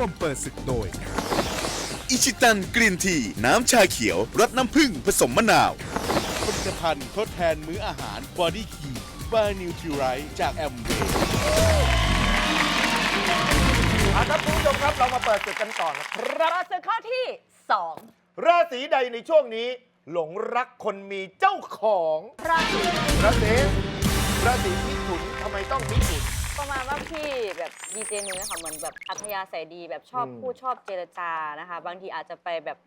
ร่วมเปิดศึกโดย อิชิตันกรีนที น้ำชาเขียวรสน้ำผึ้งผสมมะนาวผลิตภัณฑ์ทดแทนมื้ออาหารบอดี้คีบานิวทริไรจากแอมเวย์อะครับคุณผู้ชมครับเรามาเปิดศึกกันต่อนะครับเราซื้อข้อที่ 2 ราศีใดในช่วงนี้ หลงรักคนมีเจ้าของ ราศีราศีราศีมิถุนทำไมต้องมิถุน ประมาณว่าพี่แบบดีเจนุ้ยค่ะเหมือนแบบอัธยาศัยดีแบบชอบอืมพูดชอบเจรจานะคะ บางทีอาจจะไปแบบ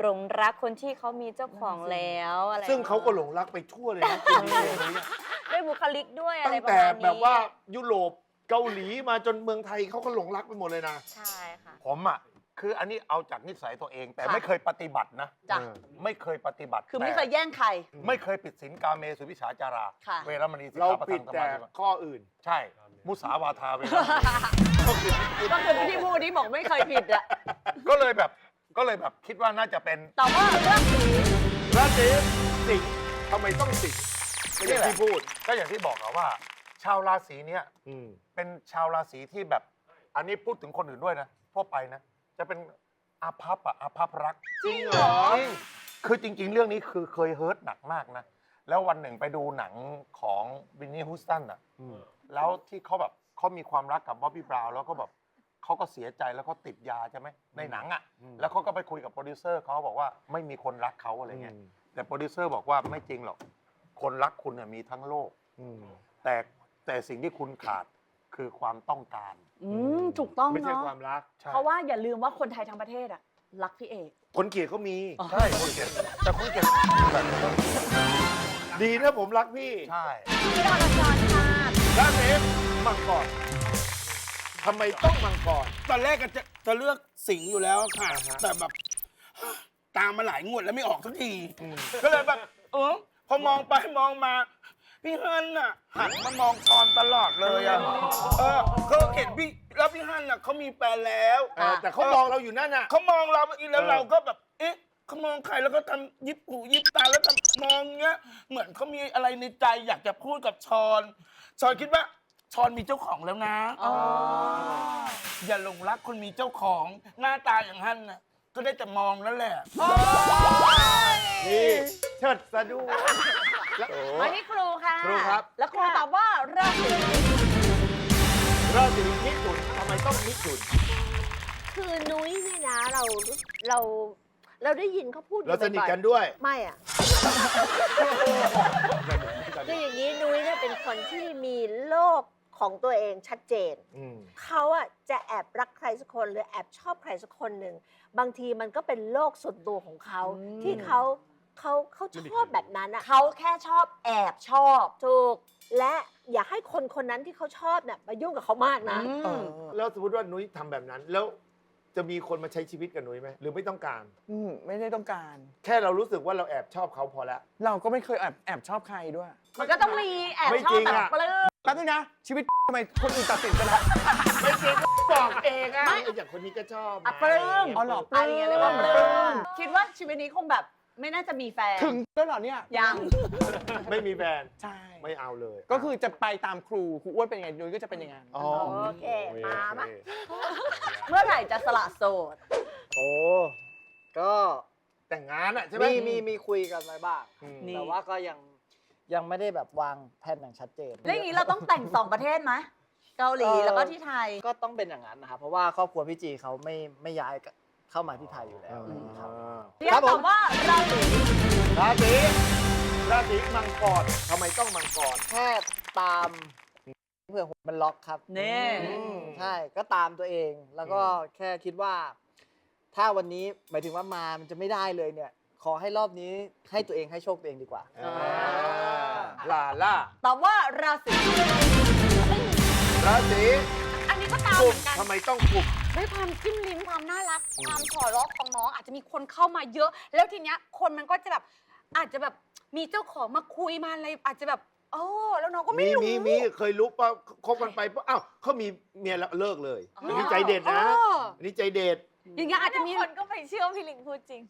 หลงรักคนที่เขามีเจ้าของแล้วอะไรซึ่งเขาก็หลงรักไปทั่วเลยนะคุณดีเจนุ้ยอะด้วยบุคลิกด้วยอะไรตั้งประแต่มาณนี้แบบว่ายุโรปเกาหลีมาจนเมืองไทยเขาก็หลงรักไปหมดเลยนะ ใช่ค่ะ ผมอะคืออันนี้เอาจากนิสัยตัวเอง แต่ค่ะ ไม่เคยปฏิบัตินะ จ้ะเออไม่เคยปฏิบัติคือไม่แต่เคยแย่งใคร ไม่เคยปิดศีลกาเมสุวิชาจารา ค่ะ เวรมณีสิกเราขาปะปิทัดงสแต่มาธิข้ออื่น ใช่ มุสาวาทาเวรมณีก็คือที่พูดที่บอกไม่เคยผิดอะก็เลยแบบก็เลยแบบคิดว่าน่าจะเป็นแต่ว่าเรื่องสีราศีสิงห์ทำไมต้องสิงห์ก็อย่างที่พูดก็อย่างที่บอกอะว่า ชาวราศีเนี้ยอืมเป็นชาวราศีที่แบบ อันนี้พูดถึงคนอื่นด้วยนะทั่วไปนะ จะเป็นอาภัพอะอาภัพรักจริงเหรอจริงคือจริง ๆ เรื่องนี้คือเคยเฮิร์ตหนักมากนะ แล้ววันหนึ่งไปดูหนังของวินนี่ฮูสตันอะอืม แล้วที่เขาแบบเขามีความรักกับบ๊อบบี้บราวน์แล้วก็แบบเขาก็เสียใจแล้วเขาติดยาใช่ไหมในหนังอะอืมแล้วเขาก็ไปคุยกับโปรดิวเซอร์เขาบอกว่าไม่มีคนรักเขาอะไรเงี้ยแต่โปรดิวเซอร์บอกว่าไม่จริงหรอกคนรักคุณเนี่ยมีทั้งโลกอืมแต่แต่สิ่งที่คุณขาดคือความต้องการอืมถูกต้องไม่ใช่เนาะความรักใช่เพราะว่าอย่าลืมว่าคนไทยทั้งประเทศอะรักพี่เอก คนเกลียดเขามี ใช่คุณเก็บแต่คุณเก็บแบบนี้ดีนะผมรักพี่ ใช่ พี่ดอนจรค่ะ ราศีมังกรทำไมต้องมังกร ตอนแรกก็จะจะเลือกสิงห์อยู่แล้วค่ะอ่าฮะแต่แบบ ตามมาหลายงวดแล้วไม่ออกสักที ก็เลยแบบ เออพอมองไปมองมา พี่ฮันน่ะหันมามองชอนตลอดเลยอะเออเขาเห็นพี่แล้วพี่ฮันน่ะเขามีแฟนแล้วเออแต่เขามองเราอยู่นั่นน่ะ เขามองเราอีกแล้วเออเราก็แบบ เอ๊ะเขามองใครแล้วก็ทำยิบหูยิบตาแล้วทำมองเงี้ย เหมือนเขามีอะไรในใจอยากจะพูดกับชอน ชอนคิดว่าชอนมีเจ้าของแล้วนะอ๋ออย่าหลงรักคนมีเจ้าของหน้าตาอย่างฮั่นน่ะก็ได้แต่มองนั่นแหละนี่เชิดสะดุ้งแล้วโอ้มาที่ครูค่ะ ครูครับ แล้วครูตอบว่าราศีราศีมิถุนทำไมต้องมิถุนคือนุ้ยนี่นะเราเราเราได้ยินเขาพูดอยู่เราสนิทบ่อยๆกันด้วย ไม่อะ คืออย่างนี้นุ้ยเนี่ยเป็นคนที่มีโลกของตัวเองชัดเจน อืม เขาอะจะแอบรักใครสักคนหรือแอบชอบใครสักคนหนึ่ง บางทีมันก็เป็นโลกส่วนตัวของเขาที่เขาเขาเขาชอบแบบนั้นอะเขาแค่ชอบแอบชอบถูกและอย่าให้คนคนนั้นที่เขาชอบเนี่ยมายุ่งกับเขามากนะ อืม แล้วสมมติว่านุ้ยทำแบบนั้น แล้ว จะมีคนมาใช้ชีวิตกับนุ้ยไหมหรือไม่ต้องการ อืมไม่ได้ต้องการ แค่เรารู้สึกว่าเราแอบชอบเขาพอแล้ว เราก็ไม่เคยแอบแอบชอบใครด้วยมันก็ต้องมีแอบไม่ชอจริบงแบบอะ ปลื้ม แป๊บนึงนะ ชีวิต ทำไมคนอื่นตัดสินกันแล้วไม่จริงบอกเองอะอย่างคนนี้ก็ชอบอะปลื้ม อ๋อเหรออันนี้เรียกว่าปลื้ปลื้มมคิดว่าชีวิตนี้คงแบบ ไม่น่าจะมีแฟน ถึงแล้วเหรอเนี่ยยัง ไม่มีแฟนใช่ไม่เอาเลยก็คือจะไปตามครูครูอ้วนเป็นยังไงนุ้ยก็จะเป็นอยังไงอ๋อโอเคมามาเมื่อไหร่จะสละโสด โอ้ ก็แต่งงานอะใช่ไหมมีมีมีคุยกันไว้บ้าง อืมนี่ แต่ว่าก็ยังยังไม่ได้แบบวางแผนอย่างชัดเจน แล้วอย่างนี้เราต้องแต่งสองประเทศไหมเกาหลีแล้วก็ที่ไทย ก็ต้องเป็นอย่างนั้นนะครับ เพราะว่าครอบครัวพี่จีเขาไม่ไม่ย้าย เข้ามาที่ไทยอยู่แล้วครับ เรียกตอบว่าราศีราศีราศีมังกรทำไมต้องมังกร แค่ตามเพื่อหัวมันล็อกครับนี่อืมใช่ก็ตามตัวเอง แล้วก็แค่คิดว่า ถ้าวันนี้หมายถึงว่ามามันจะไม่ได้เลยเนี่ย ขอให้รอบนี้ให้ตัวเองให้โชคตัวเองดีกว่าอ่าลาล่าตอบว่าราศีราศีอันนี้ก็ตามกุเหมมือนกันทำไมต้องกุม ด้วยความจิ้มลิ้มความน่ารัก ความขอร้องของน้องอาจจะมีคนเข้ามาเยอะ แล้วทีเนี้ยคนมันก็จะแบบอาจจะแบบมีเจ้าของมาคุยมาอะไรอาจจะแบบโอ้แล้วน้องก็ไม่มีรู้ มีมีเคยรู้ป่ะคบกันไปป่ะอ้าวเขามีเมียแล้วเลิกเลยอ๋ออันนี้ใจเด็ดนะอ๋ออันนี้ใจเด็ด อย่างเงี้ยอาจจะมี คนก็ไปเชื่อพี่ลิงพูดจริง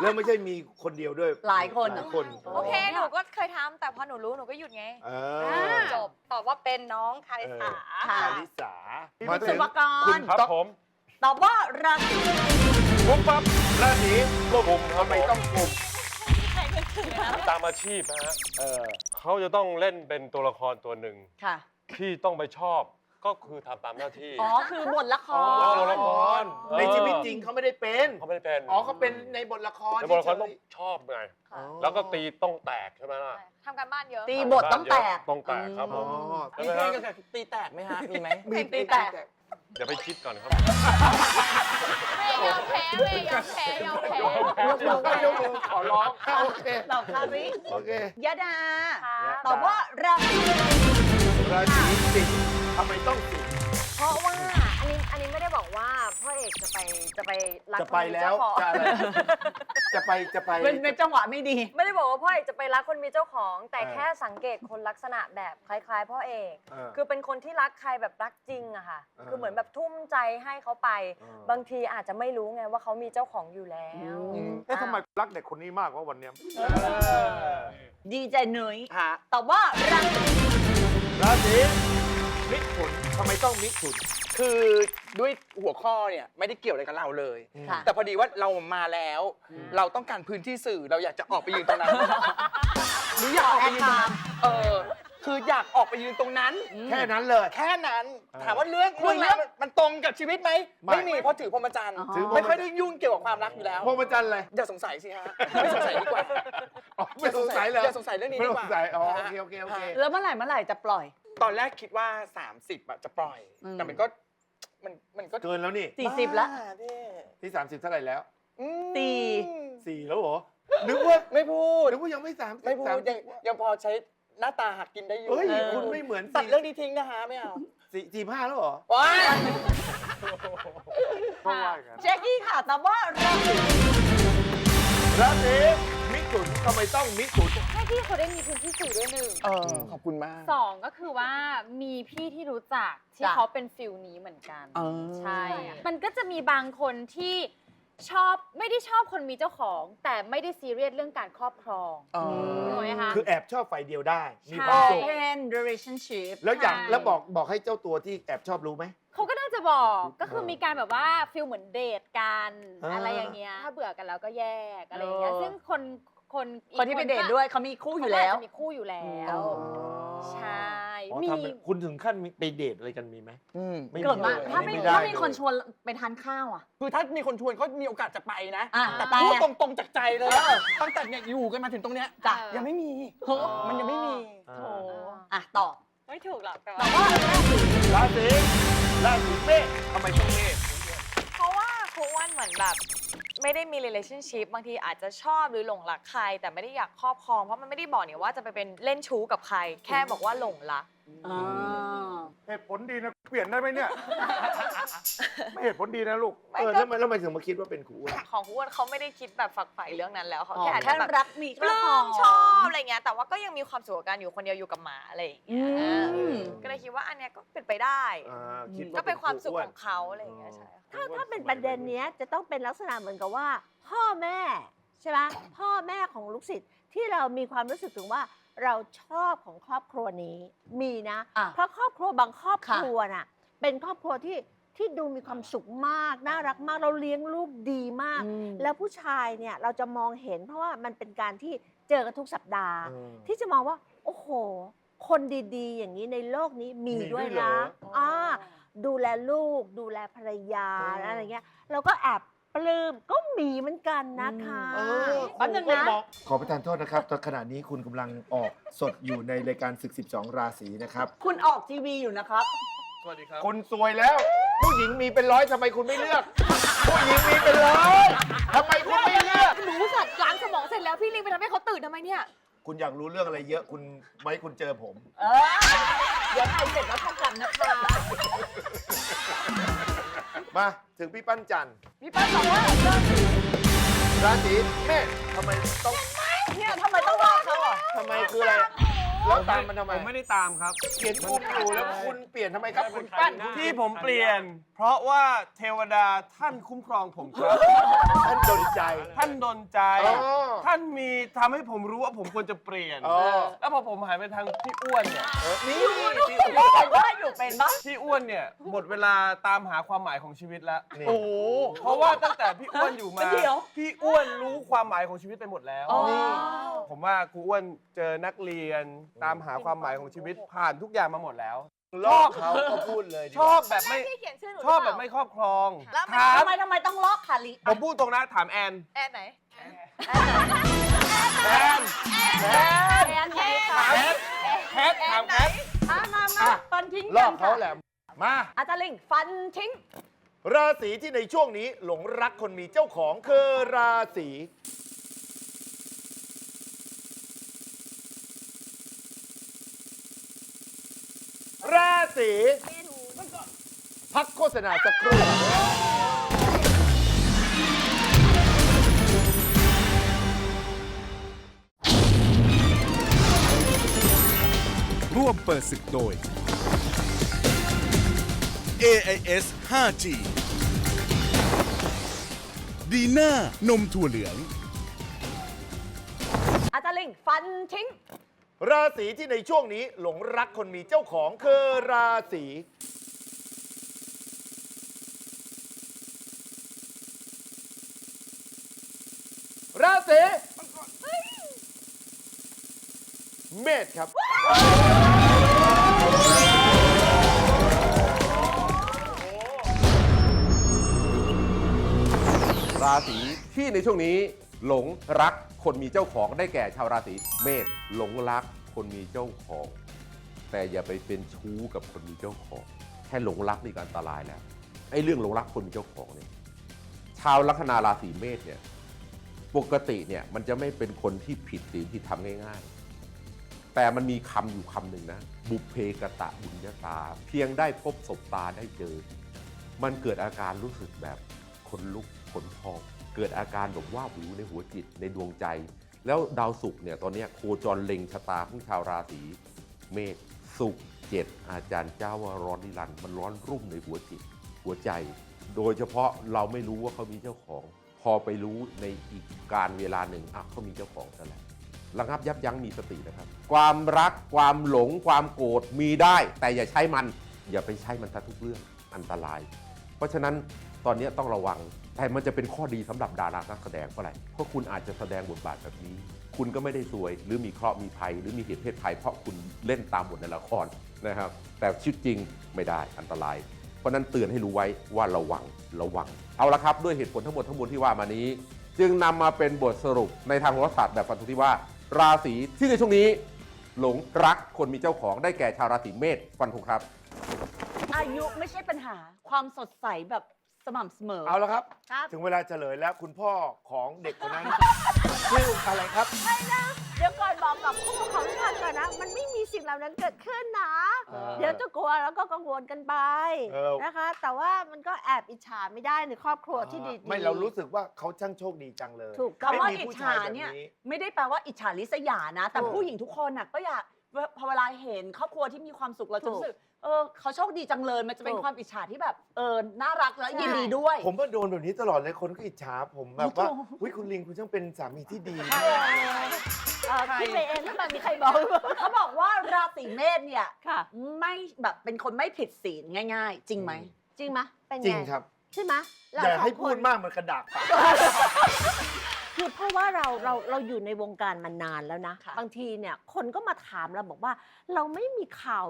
แล้วไม่ใช่มีคนเดียวด้วยหลายคน หลายคนโอเค หนูก็เคยทำแต่พอหนูรู้หนูก็หยุดไง เออ่าอจบ ตอบว่าเป็นน้องคาริสาค่ะ คาริสาวิศวกคุรณครับต้องผมตอบว่าราศีปุ๊บปั๊บราศีกลุ่มทำไมต้องกลุ่มตามอาชีพนะฮะเออเขาจะต้องเล่นเป็นตัวละครตัวหนึ่งค่ะ ที่ต้องไปชอบ ก็คือทำตามหน้าที่อ๋อ คือบทละคอ๋อรตัวละครในชีวิตจริงเขาไม่ได้เป็น เขาไม่ได้เป็นอ๋อเขาเป็นในบทละครในบทละครเฉยๆต้องชอบไงอ๋อแล้วก็ตีต้องแตกใช่ไหมล่ะทำการบ้านเยอะ ตีบทต้องแตก ต้องแตกครับผอ๋อมมีเพลงกับตีแตกไหมฮะ มีไหมเพลงตีแตก เดี๋ยวไปคิดก่อนครับ ไม่ยอมแพ้ไม่ยอมแพ้ยอมแพ้ยกมือก็ยกมือขอร้องโอเคตอบคาริโอเคยดา ค่ะ ตอบว่าราศีราศีสิงห์ทำไมต้องสิงห์เพราะว่าอันนี้อันนี้ไม่ได้บอกว่าพ่อเอกจะไปจะไปรักจะไปคนมีแล้วเจ้าของจะอะไร จะไปจะไป เป็นเป็นจังหวะไม่ดีไม่ได้บอกว่าพ่อเอกจะไปรักคนมีเจ้าของ แต่เออ แค่สังเกตคนลักษณะแบบคล้ายๆพ่อเอก เออ คือเป็นคนที่รักใครแบบรักจริงอะค่ะ เออคือเหมือนแบบทุ่มใจให้เขาไป เออ บางทีอาจจะไม่รู้ไงว่าเขามีเจ้าของอยู่แล้วเอ๊ะทำไมรักเด็กคนนี้มากว่าวันเนี้ยดีใจหนุยฮะตอบว่าราศีราศี มิถุนทำไมต้องมิถุน คือด้วยหัวข้อเนี่ยไม่ได้เกี่ยวอะไรกับเราเลย ค่ะ แต่พอดีว่าเรามาแล้ว เราต้องการพื้นที่สื่อเราอยากจะออกไปยืนตรงนั้น หรืออยากออกไปยืนตรงนั้นเออคืออยากออกไปยืนตรงนั้น แค่นั้นเลย แค่นั้นเออถามว่าเรื่องเรื่องนั้นมันมันตรงกับชีวิตไหมไม่ ไม่มีเพราะถือพรหมจรรย์ถือพรหมจรรย์ ไม่ค่อยได้ยุ่งเกี่ยวกับความรักอยู่แล้ว พรหมจันทร์อะไรอย่าสงสัยสิฮะไม่สงสัยดีกว่า อ๋อไม่สงสัยเลยอย่าสงสัยเรื่องนี้ไม่ดีสกว่างสัยอ๋อโอฮะเคโอเคโอเค แล้วเมื่อไหร่เมื่อไหร่จะปล่อย ตอนแรกคิดว่า 30อะจะปล่อย อืม แต่มันก็มันมันก็เกินแล้วนี่สี่สิบละ บ้าพี่ที่สามสิบเท่าไหร่แล้วอืมสี่ สี่แล้วเหรอนึกว่าไม่พูด นึกว่ายังไม่สามสิบไม่พูสาด ยังยังพอใช้หน้าตาหักกินได้อยู่เฮ้ยเออ คุณไม่เหมือนตัดสี่เรื่องนี้ทิ้งนะฮะไม่เอาสี่สี่ห้าแล้วเหรอ ว้ายเพราะว่ากันแจ็คกี้ค่ะตอบว่าราศีราศีมิถุนทำไมต้องมิถุนให้ พี่เขาได้มีพื้นที่สื่อด้วยหนึ่งเออขอบคุณมาก สองก็คือว่ามีพี่ที่รู้จักที่จ้ะ เขาเป็นฟิลนี้เหมือนกัน เออ ใช่ มันก็จะมีบางคนที่ชอบไม่ได้ชอบคนมีเจ้าของ แต่ไม่ได้ซีเรียสเรื่องการครอบครองอ๋อนึกออกไหมคะ คือแอบชอบไฟเดียวได้ มีใช่ความสุขเป็น relationship แล้วอยากใช่ แล้วบอกบอกให้เจ้าตัวที่แอบชอบรู้ไหม เขาก็น่าจะบอกก็คือเออมีการแบบว่าฟิลเหมือนเดทกันอ่าอะไรอย่างเงี้ยถ้าเบื่อกันแล้วก็แยกอะไรอย่างเงี้ยเออ ซึ่งคน คนอีกคนที่ไปเดทก็ด้วยเขามีคู่อเขายู่ก็อาจแล้วจะมีคู่อยู่แล้วอ๋อใช่ อ๋อมี ทำเป็นคุณถึงขั้นมีไปเดทอะไรกันมีไหม อืมไม่ เกิดมาเลยถ้าไม่ด้ ถ้ามีเลยคนชวนไปทานข้าวอะ คือถ้ามีคนชวนก็มีโอกาสจะไปนะ อะแต่แต่ พูดตรงๆจากใจเลยอะตั้งแต่เนี่ยอยู่กันมาถึงตรงเนี้ยจ้ะ ยังไม่มี มันยังไม่มี อ่าโอ้อะตอบไม่ถูกหรอกแต่ตอว่าบว่าราศีราศีราศีเมษทำไมต้องเมษเพราะว่าครูอ้วนเหมือนแบบ ไม่ได้มี relationship บางทีอาจจะชอบหรือหลงรักใคร แต่ไม่ได้อยากครอบครองเพราะมันไม่ได้บอกเนี่ยว่าจะไปเป็นเล่นชู้กับใคร แค่บอกว่าหลงรักอ่าเหตุผลดีนะเปลี่ยนได้ไหมเนี่ย ไม่เหตุผลดีนะลูกไม่เออก็แล้วทำไมแล้วทำไมถึงมาคิดว่าเป็นครูอ้วน ของครูอ้วนเขาไม่ได้คิดแบบฝักใฝ่เรื่องนั้นแล้วเขาอ๋อ แค่อาจแค่จะแบบรักมีปครอบลื้ครองมชอบอะไรเงี้ยแต่ว่าก็ยังมีความสุขกับการอยู่คนเดียวอยู่กับหมาอะไรอย่างเงี้ยอืม ก็เลยคิดว่าอันเนี้ยก็เป็นไปได้ อ่าคิดก็เป็นความสุขรูของเขาอะไรอย่างเงี้ยใช่ค่ะ ถ้าถ้าเป็นประเด็นเนี้ยจะต้องเป็นลักษณะเหมือนกับว่า พ่อแม่ใช่ไหมพ่อแม่ของลูกศิษย์ที่เรามีความรู้สึกถึงว่า เราชอบของครอบครัวนี้มีนะ อะ เพราะครอบครัวบางครอบค่ะครัวน่ะเป็นครอบครัวที่ที่ดูมีความสุขมากน่ารักมากเราเลี้ยงลูกดีมาก อืมแล้วผู้ชายเนี่ยเราจะมองเห็นเพราะว่ามันเป็นการที่เจอกันทุกสัปดาห์เออที่จะมองว่า โอ้โห คนดีๆ อย่างนี้ในโลกนี้มีมีด้วยด้วยเหรนะออ่าดูแลลูก ดูแลภรรยาเออออะไรเงี้ยเราก็แอบ ปลื้มก็มีเหมือนกันนะคะเออแป๊บนึงนะขอประทานโทษนะครับตอนขณะนี้คุณกำลังออกสดอยู่ในรายการศึก 12 ราศีนะครับ คุณออกทีวีอยู่นะครับ สวัสดีครับ คุณซวยแล้ว ผู้หญิงมีเป็นร้อยทำไมคุณไม่เลือก ผู้หญิงมีเป็นร้อยทำไมคุณไม่เลือก หนูสัตว์ล้างสมองเสร็จแล้วพี่ลิงไปทำให้เขาตื่นทำไมเนี่ย คุณอยากรู้เรื่องอะไรเยอะคุณไว้คุณเจอผม เออ เดี๋ยวไทยเสร็จแล้วพบกันนะคะ มาถึงพี่ปั้นจันทร์พี่ป้าบอกว่าราศีราศีเมษทำไมต้องเนี่ยทำไมต้องว่าเขาอะทำไมคืออะไรร แล้วตามมันทำไมผมไม่ได้ตามครับเขียนคุมอยู่แล้วคุณเปลี่ยนทำไมครับคุณปั้นคุณที่ผมเปลี่ยน เพราะว่าเทวดาท่านคุ้มครองผมครับ ท่านดนใจ ท่านดนใจอ๋อท่านมีทำให้ผมรู้ว่าผมควรจะเปลี่ยนอ๋อแล้วพอผมหันไปทางพี่อ้วนเนี่ยนี่เป็นบ้าอยู่เป็นบ้าพี่อ้วนเนี่ยหมดเวลาตามหาความหมายของชีวิตแล้วนี่โอ้โหเพราะว่าตั้งแต่พี่อ้วนอยู่มาเดี๋ยวพี่อ้วนรู้ความหมายของชีวิตไปหมดแล้วอ๋อผมว่าครูอ้วนเจอนักเรียนตามหาความหมายของชีวิตผ่านทุกอย่างมาหมดแล้ว ลอกเขาก็พูดเลยดีชอบแบบไม่ที่เขียนชื่อหนูชอบแบบไม่ครอบครองแล้วถามทำไมทำไมต้องล็อกคาลิผมพูดตรงนะถามแอนแอนไหนแอนแอนแอนไหนคะแอนแคทถามแคทอะมามาฟันทิ้งลกัอกนเขาค่ะแหละมาอาจารย์ลิงฟันทิ้งราศีที่ในช่วงนี้หลงรักคนมีเจ้าของคือราศี ราศีพักโฆษณาสักครู่ร่วมเปิดศึกโดย AIS 5G ดีน่านมถั่วเหลือง อาจารย์ลิง ฟันทิ้ง ราศีที่ในช่วงนี้หลงรักคนมีเจ้าของคือราศีราศีเมษครับ ราศีที่ในช่วงนี้ หลงรักคนมีเจ้าของได้แก่ชาวราศีเมษหลงรักคนมีเจ้าของ แต่อย่าไปเป็นชู้กับคนมีเจ้าของ แค่หลงรักนี่ก็อันตรายแล้วไอ้เรื่องหลงรักคนมีเจ้าของเนี่ยชาวลัคนาราศีเมษเนี่ยปกติเนี่ยมันจะไม่เป็นคนที่ผิดศีลที่ทำง่ายๆ แต่มันมีคำอยู่คำหนึ่งนะ บุพเพกตะบุญญาตา เพียงได้พบศบตาได้เจอ มันเกิดอาการรู้สึกแบบขนลุกขนพอง เกิดอาการแบบว่าวิวในหัวจิตในดวงใจ แล้วดาวศุกร์เนี่ยตอนนี้โคจรเล็งชะตาของชาวราศีเมษศุกร์เจ็ดอาจารย์เจ้าว่าร้อนนิรันดร์มันร้อนรุ่มในหัวจิต หัวใจ โดยเฉพาะเราไม่รู้ว่าเขามีเจ้าของ พอไปรู้ในอีกการเวลาหนึ่งอะเขามีเจ้าของซะแล้วระงับยับยั้งมีสตินะครับ ความรักความหลง ความโกรธมีได้ แต่อย่าใช้มัน อย่าไปใช้มันซะทุกเรื่องอันตราย เพราะฉะนั้นตอนนี้ต้องระวัง แต่มันจะเป็นข้อดีสำหรับดารานักแสดงเพราะอะไรเพราะคุณอาจจะแสดงบทบาทแบบนี้ คุณก็ไม่ได้ซวย หรือมีเคราะห์มีภัย หรือมีเหตุเพศภัยเพราะคุณเล่นตามบทในละครนะครับ แต่ชีวิตจริงไม่ได้อันตราย เพราะนั้นเตือนให้รู้ไว้ว่าระวังระวัง เอาละครับ ด้วยเหตุผลทั้งหมดทั้งมวลที่ว่ามานี้ จึงนำมาเป็นบทสรุปในทางโหราศาสตร์แบบฟันธงที่ว่า ราศีที่ในช่วงนี้ หลงรักคนมีเจ้าของได้แก่ชาวราศีเมษฟันธงครับ อายุไม่ใช่ปัญหาความสดใสแบบ ม่ำเสมอ เอาละครับ ครับ ถึงเวลาเฉลยแล้วคุณพ่อของเด็กคนนั้น ชื่ออะไรครับ ไม่นะเดี๋ยวก่อนบอกกับผู้ปกครองทุกท่านก่อนนะ มันไม่มีสิ่งเหล่านั้นเกิดขึ้นนะ เออเดี๋ยวจะกลัวแล้วก็กังวลกันไปเออ นะคะ แต่ว่ามันก็แอบอิจฉาไม่ได้ในครอบครัวที่ดีๆไม่เรารู้สึกว่าเขาช่างโชคดีจังเลย ถูกต้องคำว่าไม่มีอิจผู้ฉาชายแบบเนี่ยนี้ไม่ได้แปลว่าอิจฉาริษยานะ แต่ถูก ผู้หญิงทุกคนน่ะก็อยาก พอเวลาเห็นครอบครัวที่มีความสุขเราจะถูกรู้สึกเออเขาโชคดีจังเลยมันจะเป็นถูกความอิจฉาที่แบบเออน่ารักและใช่ยินดีด้วย ผมว่าโดนแบบนี้ตลอดเลยคนก็อิจฉาผมแบบว่าโอ้โหอุ้ยคุณลิงคุณช่างเป็นสามีที่ดีเอ่อคิดไปเองหรือเปล่ามีใครบอกเขาบอกว่าราศีเมษเนี่ยค่ะไม่แบบเป็นคนไม่ผิดศีลง่าย ๆ จริงไหมจริงไหมเป็นไงจริงครับใช่ไหมเรอย่าให้สงคนพูดมากมันกระดากปาก คือเพราะว่าเราเราเราอยู่ในวงการมานานแล้วนะ ค่ะ บางทีเนี่ยคนก็มาถามเราบอกว่า เราไม่มีข่าว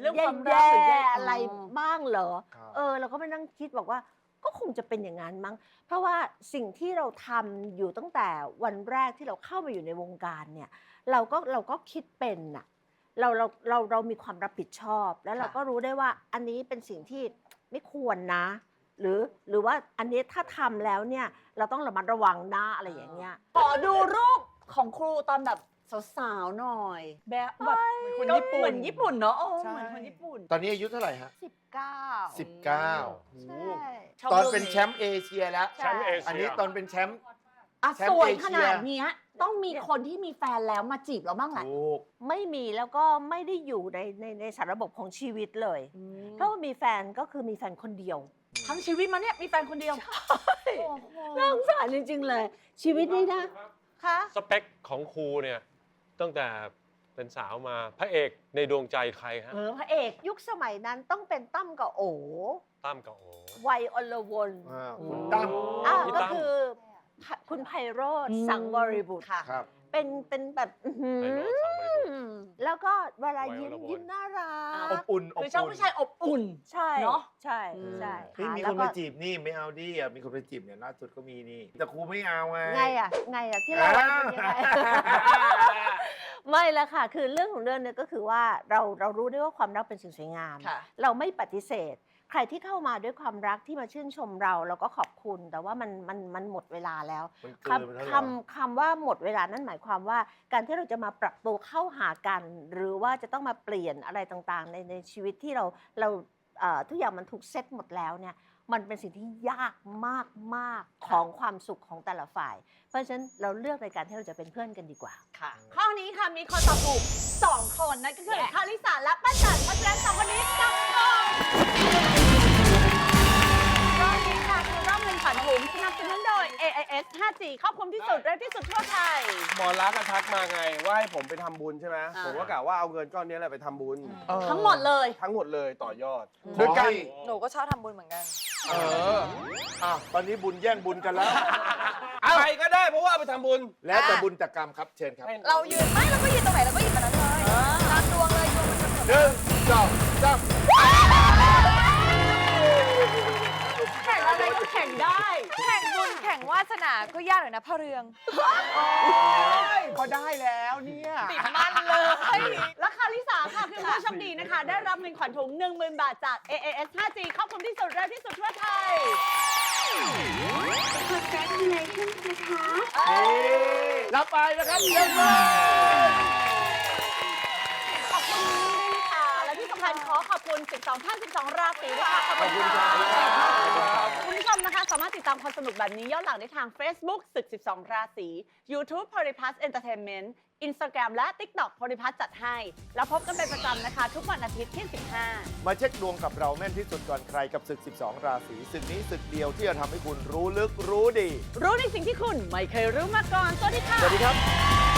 เรื่องความรักแย่หรือแย่ๆอะไรอ๋อบ้างเหรอ ครับ เออเราก็ไปนั่งคิดบอกว่าก็คงจะเป็นอย่างนั้นมั้ง เพราะว่าสิ่งที่เราทำอยู่ตั้งแต่วันแรกที่เราเข้ามาอยู่ในวงการเนี่ย เราก็เราก็คิดเป็นน่ะเราเราเราเรามีความรับผิดชอบ แล้วเราก็รู้ได้ว่าอันนี้เป็นสิ่งที่ไม่ควรนะ หรือหรือว่าอันนี้ถ้าทำแล้วเนี่ยเราต้องระมัดระวังนะอะไรอย่างเงี้ย ขอดูรูปของครูตอนแบบสาวๆหน่อย แบบแบบคนก็ญี่ปุ่น เหมือนญี่ปุ่นเนาะโอ้ใช่ เหมือนคนญี่ปุ่นตอนนี้อายุเท่าไหร่ฮะ19 19ใช่ตอนเป็นแชมป์เอเชียแล้วแชมป์เอเชีย อันนี้ตอนเป็นแชมป์ อะแชมป์สวยเอเชีย ขนาดเนี้ย ต้องมีคนที่มีแฟนแล้วมาจีบเราบ้างแหละถูก ไม่มีแล้วก็ไม่ได้อยู่ในในในสารระบบของชีวิตเลยเพราะว่ามีแฟนก็คือมีแฟนคนเดียว ทั้งชีวิตมาเนี่ยมีแฟนคนเดียวโอ้โหน่าสงสารจริง ๆ เลย ชีวิตนี้นะคะสเปคของครูเนี่ยตั้งแต่เป็นสาวมาพระเอกในดวงใจใครฮะเออพระเอกยุคสมัยนั้นต้องเป็นตั้มกับโอตั้มกับโอ วัยอลวนอ่าอืมตั้ม อ่าพี่ก็ตั้ม คือพะคุณไพโรธสังบริบุตรค่ะ ครับ เป็นเป็นแบบอื้อหือไพโรจน์สังบริบูรณ์ แล้วก็เวลาวัยยิ้มอลวนยิ้มน่ารัอบกอุ่นอบคือชอบอุ่นผู้ชายอบอุ่น ใช่เนอะใช่อืม ใช่เฮ้ยค่ะมีแล้ควนก็มาจีบนี่ไม่เอาดิอะมีคนไปจีบเนี่ยล่าสุดก็มีนี่ แต่ครูไม่เอาไงไงอะไงอะที่เราว่าเป็นยังไง ไม่ละค่ะ คือเรื่องของเรื่องเนี่ยก็คือว่าเราเรารู้ได้ว่าความรักเป็นสิ่งสวยงาม ค่ะ เราไม่ปฏิเสธ ใครที่เข้ามาด้วยความรักที่มาชื่นชมเราเราก็ขอบคุณ แต่ว่ามันมันมันหมดเวลาแล้วมันคเกินไปแล้วเหรอำคำคำว่าหมดเวลานั่นหมายความว่า การที่เราจะมาปรับตัวเข้าหากัน หรือว่าจะต้องมาเปลี่ยนอะไรต่างๆ ในในชีวิตที่เราเราเอ่อทุกอย่างมันถูกเซตหมดแล้วเนี่ยมันเป็นสิ่งที่ยากมากๆของความสุขของแต่ละฝ่าย เพราะฉะนั้นเราเลือกในการที่เราจะเป็นเพื่อนกันดีกว่า ค่ะ ข้อนี้ค่ะมีคนตอบถูกสองคนนั่นก็คือคาริสาและป้าจันเพราะฉะนั้นสองคนนี้จับก่อน AIS 5G ครอบคลุมที่สุดเร็วที่สุดทั่วไทย หมอรักษณ์ทักมาไง ว่าให้ผมไปทำบุญใช่ไหมอ่า ผมก็กะว่าเอาเงินก้อนนี้แหละไปทำบุญทั้งหมดเลย ทั้งหมดเลยต่อยอดด้วยกันหนูก็ชอบทำบุญเหมือนกัน เอออะตอนนี้บุญแย่งบุญกันแล้วใครก็ได้เพราะว่าเอาไปทำบุญ แล้วแต่บุญแต่กรรมครับเชิญครับเรายืนไม่เราก็ยืนตรงไหนเราก็ยืนตรงนั้นเลยตามดวงเลยดวงมันกำหนดหนึ่งสองสามาสนาก็ยากหน่อยนะพ่อเรืองก็ได้แล้วเนี่ยติดมันเลยและคาริสาค่ะคือผู้โชคดีนะคะ ได้รับเงินขวัญถุง 10,000 บาทจาก AAS 5G ครอบคลุมที่สุดเร็วที่สุดทั่วไทยรับไปนะครับเชิญเลยขอบคุณด้วยค่ะและที่สำคัญขอขอบคุณ 12 ท่าน 12 ราศีด้วยค่ะขอบคุณค่ะคุณผู้ชมนะคะ สามารถติดตามความสนุกแบบนี้ย้อนหลังได้ทาง Facebook ศึก 12 ราศี YouTube p o l y p l u s Entertainment Instagram และ TikTok p o l y p l u s จัดให้ แล้วพบกันเป็นประจำนะคะ ทุกวันอาทิตย์ที่ 15 มาเช็คดวงกับเราแม่นที่สุดก่อนใครกับศึก 12 ราศีศึกนี้ศึกเดียวที่จะทำให้คุณรู้ลึกรู้ดี รู้ในสิ่งที่คุณไม่เคยรู้มาก่อน สวัสดีค่ะ สวัสดีครับ